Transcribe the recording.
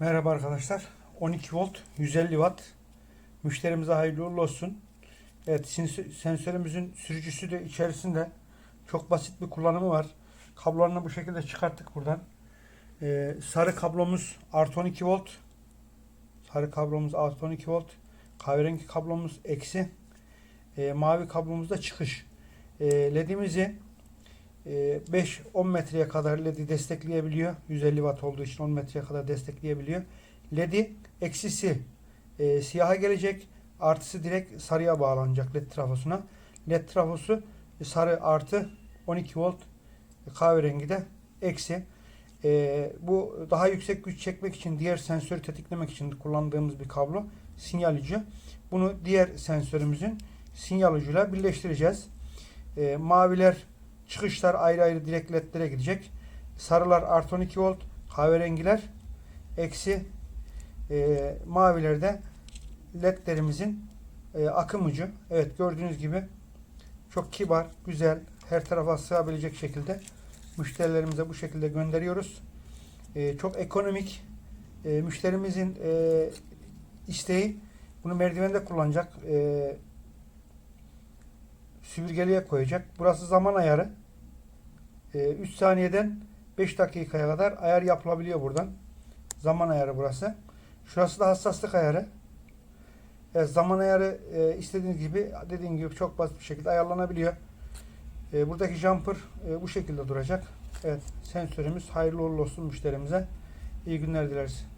Merhaba arkadaşlar. 12 volt 150 watt. Müşterimize hayırlı uğurlu olsun. Evet sensö- sensörümüzün sürücüsü de içerisinde çok basit bir kullanımı var. Kablolarını bu şekilde çıkarttık buradan. Ee, sarı kablomuz artı 12 volt. Sarı kablomuz artı 12 volt. Kahverengi kablomuz eksi. Ee, mavi kablomuz da çıkış. Ee, LED'imizi 5-10 metreye kadar LED'i destekleyebiliyor. 150 watt olduğu için 10 metreye kadar destekleyebiliyor. LED'i eksisi e, siyaha gelecek. Artısı direkt sarıya bağlanacak LED trafosuna. LED trafosu e, sarı artı 12 volt e, kahverengi de eksi. E, bu daha yüksek güç çekmek için diğer sensörü tetiklemek için kullandığımız bir kablo. Sinyal ucu. Bunu diğer sensörümüzün sinyal ucuyla birleştireceğiz. E, maviler çıkışlar ayrı ayrı direkt ledlere gidecek. Sarılar artı 12 volt, kahverengiler eksi e, mavilerde ledlerimizin e, akım ucu. Evet gördüğünüz gibi çok kibar, güzel, her tarafa sığabilecek şekilde müşterilerimize bu şekilde gönderiyoruz. E, çok ekonomik. E, müşterimizin e, isteği bunu merdivende kullanacak. E, süpürgeliğe koyacak. Burası zaman ayarı. E, 3 saniyeden 5 dakikaya kadar ayar yapılabiliyor buradan. Zaman ayarı burası. Şurası da hassaslık ayarı. Evet, zaman ayarı e, istediğiniz gibi dediğim gibi çok basit bir şekilde ayarlanabiliyor. E, buradaki jumper e, bu şekilde duracak. Evet sensörümüz hayırlı uğurlu olsun müşterimize. İyi günler dileriz.